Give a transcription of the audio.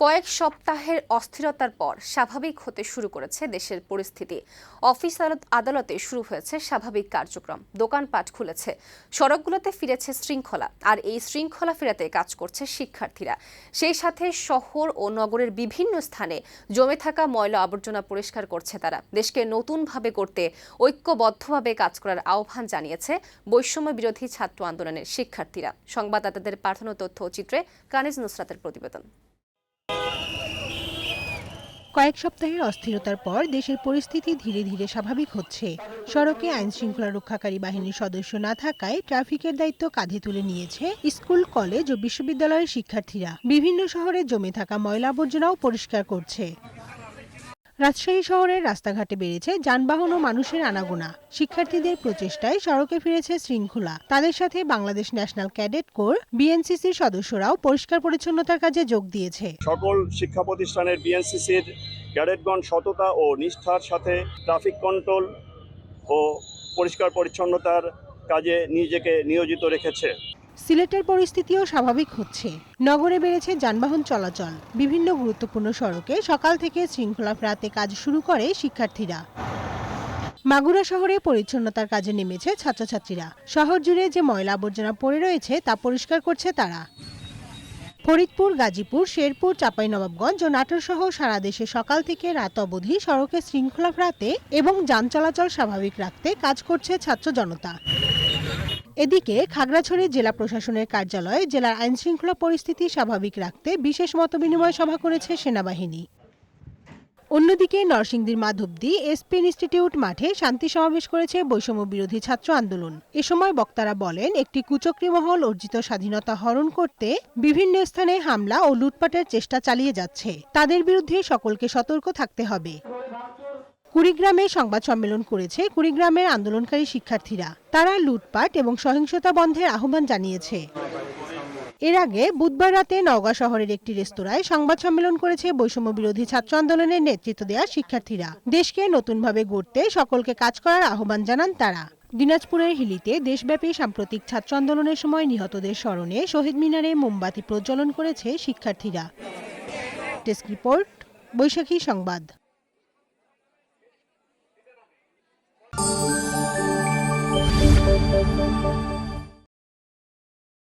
কয়েক সপ্তাহের অস্থিরতার পর স্বাভাবিক হতে শুরু করেছে দেশের পরিস্থিতি। অফিস আদালত- শুরু হয়েছে স্বাভাবিক কার্যক্রম। দোকানপাট খুলেছে। সড়কগুলোতে ফিরেছে শৃঙ্খলা। আর এই শৃঙ্খলা ফেরাতে কাজ করছে শিক্ষার্থীরা। সেই সাথে শহর ও নগরের বিভিন্ন স্থানে জমে থাকা ময়লা আবর্জনা পরিষ্কার করছে তারা। দেশকে নতুনভাবে করতে ঐক্যবদ্ধভাবে কাজ করার আহ্বান জানিয়েছে বৈষম্য বিরোধী ছাত্র আন্দোলনের শিক্ষার্থীরা। সংবাদদাতাদের পাঠানো তথ্য চিত্রে কানিজ নুসরাতের প্রতিবেদন। কয়েক সপ্তাহের অস্থিরতার পর দেশের পরিস্থিতি ধীরে ধীরে স্বাভাবিক হচ্ছে। সড়কে আইন শৃঙ্খলা রক্ষাকারী বাহিনীর সদস্য না থাকায় ট্রাফিকের দায়িত্ব কাঁধে তুলে নিয়েছে স্কুল, কলেজ ও বিশ্ববিদ্যালয়ের শিক্ষার্থীরা। বিভিন্ন শহরে জমে থাকা ময়লা আবর্জনাও পরিষ্কার করছে। রাজশাহী শহরের রাস্তাঘাটে বেড়েছে যানবাহন ও মানুষের আনাগোনা। শিক্ষার্থীদের প্রচেষ্টায় সড়কে ফিরেছে শৃঙ্খলা। তাদের সাথে বাংলাদেশ ন্যাশনাল ক্যাডেট কোর, বিএনসিসির সদস্যরাও পরিষ্কার পরিচ্ছন্নতার কাজে যোগ দিয়েছে। সকল শিক্ষা প্রতিষ্ঠানের বিএনসিসির ক্যাডেটগণ সততা ও নিষ্ঠার সাথে ট্রাফিক কন্ট্রোল ও পরিষ্কার পরিচ্ছন্নতার কাজে নিজেকে নিয়োজিত রেখেছে। সিলেটের পরিস্থিতিও স্বাভাবিক হচ্ছে। নগরে বেড়েছে যানবাহন চলাচল। বিভিন্ন গুরুত্বপূর্ণ সড়কে সকাল থেকে শৃঙ্খলা ফেরাতে কাজ শুরু করে শিক্ষার্থীরা। মাগুরা শহরে পরিচ্ছন্নতার কাজে নেমেছে ছাত্রছাত্রীরা। শহর জুড়ে যে ময়লা আবর্জনা পড়ে রয়েছে তা পরিষ্কার করছে তারা। ফরিদপুর, গাজীপুর, শেরপুর, চাঁপাইনবাবগঞ্জ ও নাটোর সহ সারা দেশে সকাল থেকে রাত অবধি সড়কে শৃঙ্খলা ফেরাতে এবং যান চলাচল স্বাভাবিক রাখতে কাজ করছে ছাত্র জনতা। এদিকে খাগড়াছড়ি জেলা প্রশাসনের কার্যালয়ে জেলার আইনশৃঙ্খলা পরিস্থিতি স্বাভাবিক রাখতে বিশেষ মতবিনিময় সভা করেছে সেনাবাহিনী। অন্যদিকে নরসিংদীর মাধবদী এসপি ইনস্টিটিউট মাঠে শান্তি সমাবেশ করেছে বৈষম্য বিরোধী ছাত্র আন্দোলন। এ সময় বক্তারা বলেন, একটি কুচক্রী মহল অর্জিত স্বাধীনতা হরণ করতে বিভিন্ন স্থানে হামলা ও লুটপাটের চেষ্টা চালিয়ে যাচ্ছে। তাদের বিরুদ্ধে সকলকে সতর্ক থাকতে হবে। কুড়িগ্রামে সংবাদ সম্মেলন করেছে কুড়িগ্রামের আন্দোলনকারী শিক্ষার্থীরা। তারা লুটপাট এবং সহিংসতা বন্ধের আহ্বান জানিয়েছে। এর আগে বুধবার রাতে নওগাঁ শহরের একটি রেস্তোরাঁয় সংবাদ সম্মেলন করেছে বৈষম্য বিরোধী ছাত্র আন্দোলনের নেতৃত্ব দেওয়া শিক্ষার্থীরা। দেশকে নতুনভাবে গড়তে সকলকে কাজ করার আহ্বান জানান তারা। দিনাজপুরের হিলিতে দেশব্যাপী সাম্প্রতিক ছাত্র আন্দোলনের সময় নিহতদের স্মরণে শহীদ মিনারে মোমবাতি প্রজ্বলন করেছে শিক্ষার্থীরা। ডেস্ক রিপোর্ট, বৈশাখী সংবাদ। Música